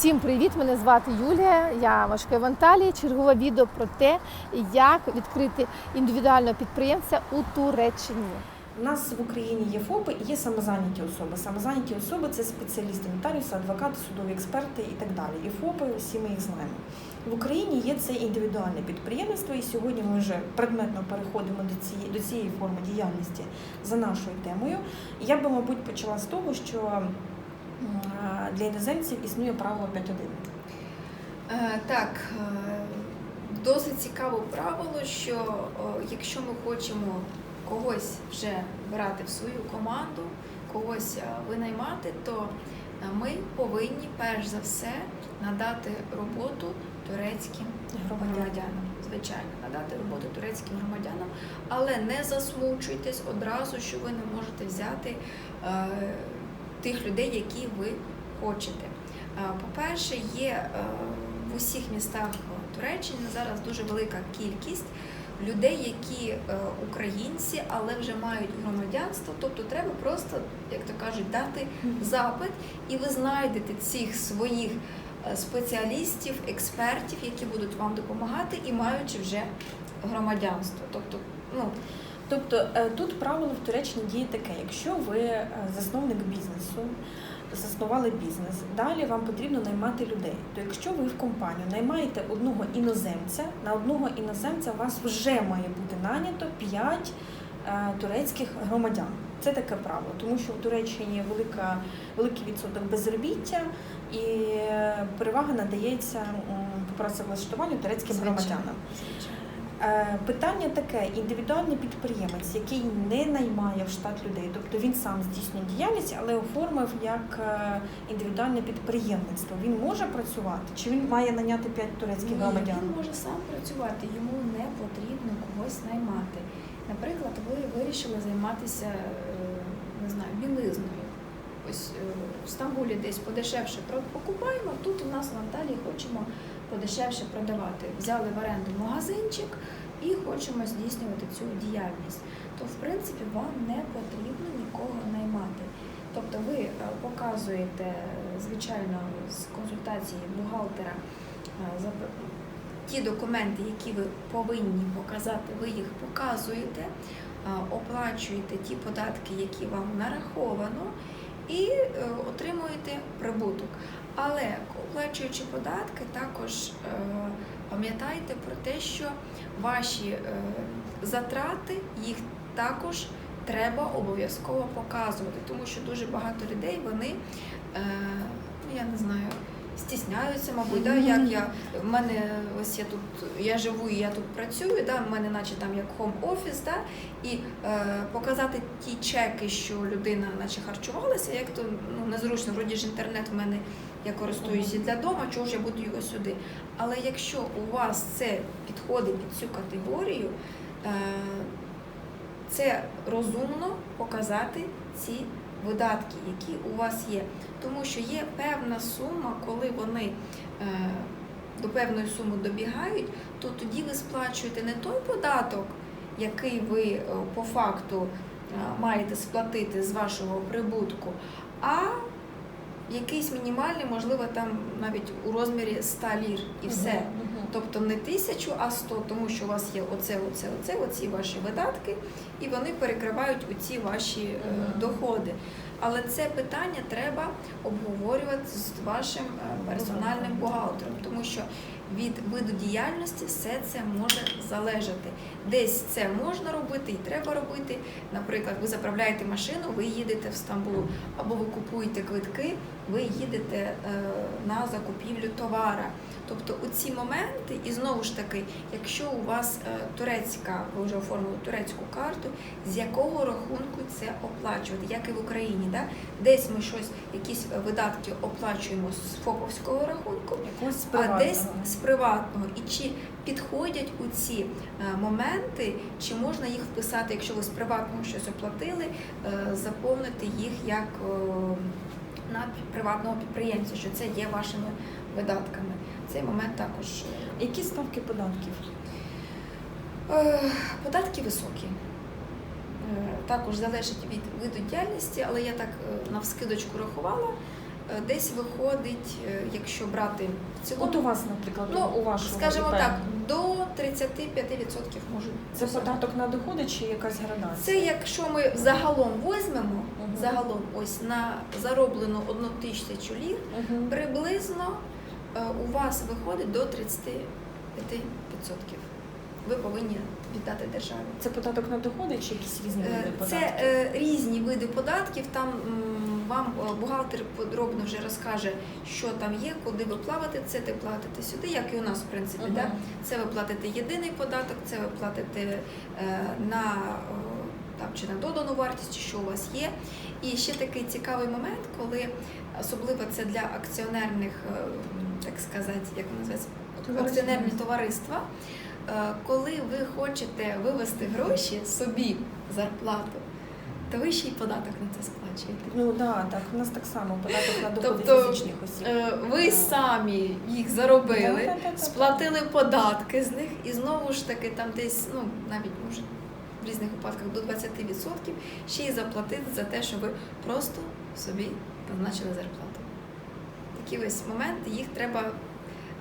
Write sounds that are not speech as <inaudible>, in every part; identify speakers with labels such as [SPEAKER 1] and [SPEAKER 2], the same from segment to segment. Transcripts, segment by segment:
[SPEAKER 1] Всім привіт! Мене звати Юлія. Я мешкаю в Анталії. Чергове відео про те, як відкрити індивідуального підприємця у Туреччині.
[SPEAKER 2] У нас в Україні є ФОПи і є самозайняті особи. Самозайняті особи це спеціалісти, нотаріуси, адвокати, судові експерти і так далі. І ФОПи, всі ми їх знаємо. В Україні є це індивідуальне підприємництво, і сьогодні ми вже предметно переходимо до цієї, до цієї форми діяльності за нашою темою. Я би, мабуть, почала з того, що для іноземців існує правило 5.1.
[SPEAKER 3] Е, Так, е, досить цікаве правило, що якщо ми хочемо когось вже брати в свою команду, когось е, винаймати, то е, ми повинні перш за все надати роботу турецьким громадянам. Звичайно, надати роботу турецьким громадянам, але не засмучуйтесь одразу, що ви не можете взяти е, тих людей, які ви хочете. Е, По-перше, є е, в усіх містах Туреччини зараз дуже велика кількість людей, які е, українці, але вже мають громадянство. Тобто треба просто, як то кажуть, дати запит, і ви знайдете цих своїх е, спеціалістів, експертів, які будуть вам допомагати і маючи вже громадянство. Тобто, ну
[SPEAKER 2] Тобто е, тут правило в Туреччині діє таке: якщо ви е, засновник бізнесу, заснували бізнес, далі вам потрібно наймати людей. То якщо ви в компанію наймаєте одного іноземця, на одного іноземця у вас вже має бути нанято 5 турецьких громадян. Це таке правило, тому що в Туреччині велика, великий відсоток безробіття і е, перевага надається по працевлаштуванню турецьким
[SPEAKER 3] Звичайно.
[SPEAKER 2] громадянам. Е, Питання таке: індивідуальний підприємець, який не наймає в штат людей, тобто він сам здійснює діяльність, але оформив як е, індивідуальне підприємництво. Він може працювати, чи він має наняти 5 турецьких
[SPEAKER 3] Ні,
[SPEAKER 2] громадян?
[SPEAKER 3] Він може сам працювати, йому не потрібно когось наймати. Наприклад, ви вирішили займатися е, не знаю, білизною. Ось в Стамбулі десь подешевше покупаємо, тут у нас в Анталії хочемо подешевше продавати. Взяли в оренду магазинчик і хочемо здійснювати цю діяльність. То в принципі вам не потрібно нікого наймати. Тобто ви е, показуєте, звичайно, з консультації бухгалтера е, ті документи, які ви повинні показати, ви їх показуєте, е, оплачуєте ті податки, які вам нараховано, і отримуєте прибуток. Але оплачуючи податки, також е, пам'ятайте про те, що ваші е, затрати їх також треба обов'язково показувати, тому що дуже багато людей вони, е, ну я не знаю, стісняються, мабуть, да, як я. В мене ось я тут я живу і я тут працюю, да, в мене наче там як хом офіс, да, і е, показати ті чеки, що людина наче харчувалася, як то ну незручно, вроді ж інтернет в мене я користуюся для дому, чого ж я буду його сюди. Але якщо у вас це підходить під цю категорію, е, це розумно показати ці видатки, які у вас є. Тому що є певна сума, коли вони е, до певної суми добігають, то тоді ви сплачуєте не той податок, який ви е, по факту е, маєте сплатити з вашого прибутку, а якийсь мінімальний, можливо, там навіть у розмірі 100 лір і все. Тобто не тисячу, а 100, тому що у вас є оце, оце, оце, оці ваші видатки, і вони перекривають оці ваші е, доходи. Але це питання треба обговорювати з вашим е, персональним бухгалтером, тому що від виду діяльності все це може залежати. Десь це можна робити і треба робити. Наприклад, ви заправляєте машину, ви їдете в Стамбул, або ви купуєте квитки, ви їдете е, на закупівлю товара. Тобто у ці моменти, і знову ж таки, якщо у вас е, турецька, ви вже оформили турецьку карту, з якого рахунку це оплачувати, як і в Україні, да? десь ми щось, якісь видатки оплачуємо з ФОПовського рахунку,
[SPEAKER 2] Якогось
[SPEAKER 3] а десь з приватного. І чи підходять у ці е, моменти, чи можна їх вписати, якщо ви з приватного щось оплатили, е, заповнити їх як е, на приватного підприємця, що це є вашими видатками. Цей момент також
[SPEAKER 2] Які ставки податків?
[SPEAKER 3] Податки високі. Також залежить від виду діяльності, але я так навскидочку рахувала. Е, десь виходить, е, якщо брати в цілому,
[SPEAKER 2] От у вас, наприклад,
[SPEAKER 3] ну,
[SPEAKER 2] у вашому
[SPEAKER 3] скажімо
[SPEAKER 2] ІП,
[SPEAKER 3] так, до 35% можуть.
[SPEAKER 2] Це податок на доходи чи якась градація?
[SPEAKER 3] Це якщо ми загалом візьмемо,
[SPEAKER 2] Мгм.
[SPEAKER 3] загалом ось на зароблену одну тисячу лір,
[SPEAKER 2] Мгм.
[SPEAKER 3] приблизно е, у вас виходить до 35%. Ви повинні віддати державі.
[SPEAKER 2] Це податок на доходи чи якісь різні види
[SPEAKER 3] Це е, різні види податків. Там вам е, бухгалтер подробно вже розкаже, що там є, куди ви платите. Це ти платите сюди, як і у нас, в принципі.
[SPEAKER 2] Мгм.
[SPEAKER 3] Да? Це ви платите єдиний податок, це ви платите е, на е, там чи на додану вартість, чи що у вас є. І ще такий цікавий момент, коли особливо це для акціонерних, так сказати, як називається, акціонерні товариства. Коли ви хочете вивести гроші собі зарплату, то ви ще й податок на це сплачуєте.
[SPEAKER 2] Ну да, так, у нас так само податок на доходи
[SPEAKER 3] Тобто,
[SPEAKER 2] фізичних осіб.
[SPEAKER 3] Е, Ви самі їх заробили,
[SPEAKER 2] Да-да-да-да.
[SPEAKER 3] сплатили податки з них, і знову ж таки там десь, ну навіть може в різних випадках до 20% ще й заплатити за те, що ви просто собі назначили зарплату. Такі ось моменти, їх треба.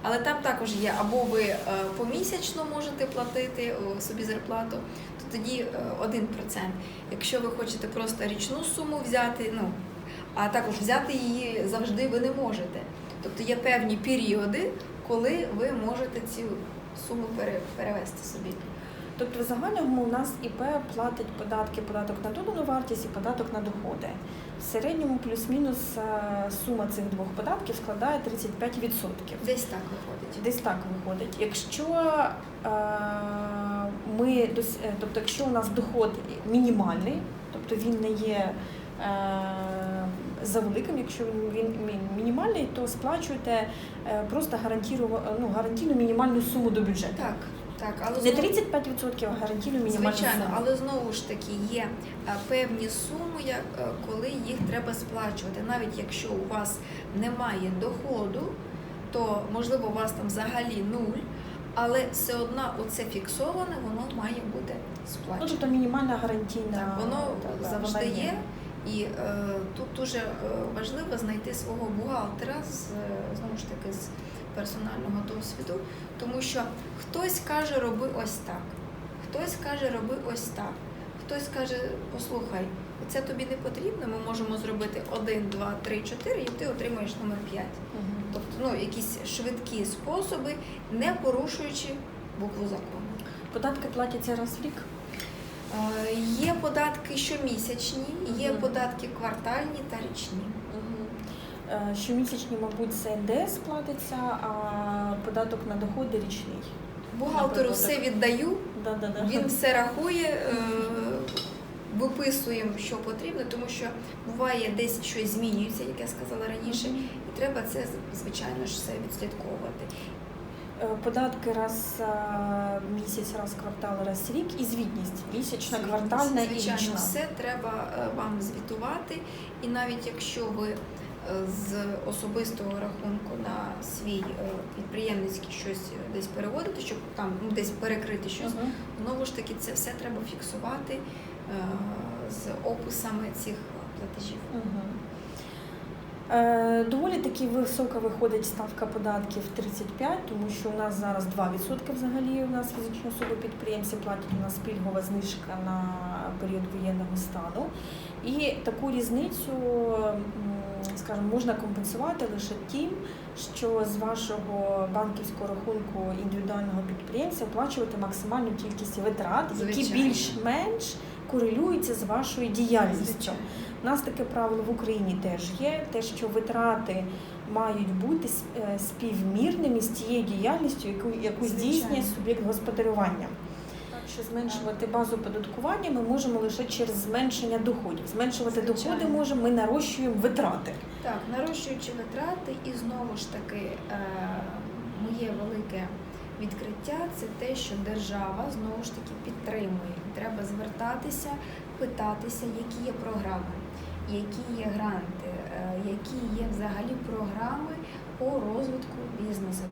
[SPEAKER 3] Але там також є, або ви е, помісячно можете платити собі зарплату, то тоді е, 1%. Якщо ви хочете просто річну суму взяти, ну а також взяти її завжди ви не можете. Тобто є певні періоди, коли ви можете цю суму пере- перевести собі.
[SPEAKER 2] Тобто в загальному у нас ІП платить податки, податок на додану вартість і податок на доходи. В середньому плюс-мінус е, сума цих двох податків складає 35%.
[SPEAKER 3] Десь так виходить.
[SPEAKER 2] Десь так виходить. Якщо е, ми е, тобто, якщо у нас доход мінімальний, тобто він не є за великим, якщо він, мінімальний, то сплачуєте е, просто ну, гарантійну мінімальну суму до бюджету.
[SPEAKER 3] Так, так, але
[SPEAKER 2] Не
[SPEAKER 3] знову-
[SPEAKER 2] 35%, а гарантійну мінімальну
[SPEAKER 3] Звичайно,
[SPEAKER 2] суму.
[SPEAKER 3] але знову ж таки є е, певні суми, е, коли їх треба сплачувати. Навіть якщо у вас немає доходу, то можливо у вас там взагалі нуль, але все одно оце фіксоване, воно має бути
[SPEAKER 2] Ну,
[SPEAKER 3] сплачено.
[SPEAKER 2] тобто мінімальна гарантійна.
[SPEAKER 3] Так, воно
[SPEAKER 2] та, да,
[SPEAKER 3] завжди є. І е, тут дуже е, важливо знайти свого бухгалтера з е, знову ж таки з персонального досвіду, тому що хтось каже, роби ось так, хтось каже, роби ось так, хтось каже, послухай, це тобі не потрібно, ми можемо зробити 1, 2, 3, 4, і ти отримаєш номер 5.
[SPEAKER 2] Мгм.
[SPEAKER 3] Тобто ну, якісь швидкі способи, не порушуючи букву закону.
[SPEAKER 2] Податки платяться раз в рік.
[SPEAKER 3] Е, Є податки щомісячні, є податки квартальні та річні.
[SPEAKER 2] Е, Щомісячні, мабуть, це НДС платиться, а податок на доходи річний.
[SPEAKER 3] Бухгалтеру все віддаю,
[SPEAKER 2] Да, да, да.
[SPEAKER 3] він <laughs> все рахує, е, виписуємо, що потрібно, тому що буває десь щось змінюється, як я сказала раніше, і треба це звичайно ж все відслідковувати.
[SPEAKER 2] Е, Податки раз е, місяць, раз квартал, раз рік і звітність місячна, квартальна і
[SPEAKER 3] Звичайно, все треба е, вам звітувати, і навіть якщо ви з особистого рахунку на свій підприємницький щось десь переводите, щоб там ну, десь перекрити щось,
[SPEAKER 2] Мгм.
[SPEAKER 3] знову ж таки це все треба фіксувати з описами цих платежів.
[SPEAKER 2] Мгм. Е, Доволі таки висока виходить ставка податків 35, тому що у нас зараз 2% взагалі у нас фізичні особи підприємці платять у нас пільгова знижка на період воєнного стану. І таку різницю, скажімо, можна компенсувати лише тим, що з вашого банківського рахунку індивідуального підприємця оплачувати максимальну кількість витрат, які більш-менш корелюються з вашою діяльністю. У нас таке правило в Україні теж є, те, що витрати мають бути е, співмірними з тією діяльністю, яку, яку здійснює суб'єкт господарювання. Так що зменшувати базу оподаткування ми можемо лише через зменшення доходів. Зменшувати
[SPEAKER 3] Звичайно.
[SPEAKER 2] доходи можемо, ми нарощуємо витрати.
[SPEAKER 3] Так, нарощуючи витрати, і знову ж таки, е, моє велике відкриття це те, що держава знову ж таки підтримує. Треба звертатися, питатися, які є програми, які є гранти, е, які є взагалі програми по розвитку бізнесу.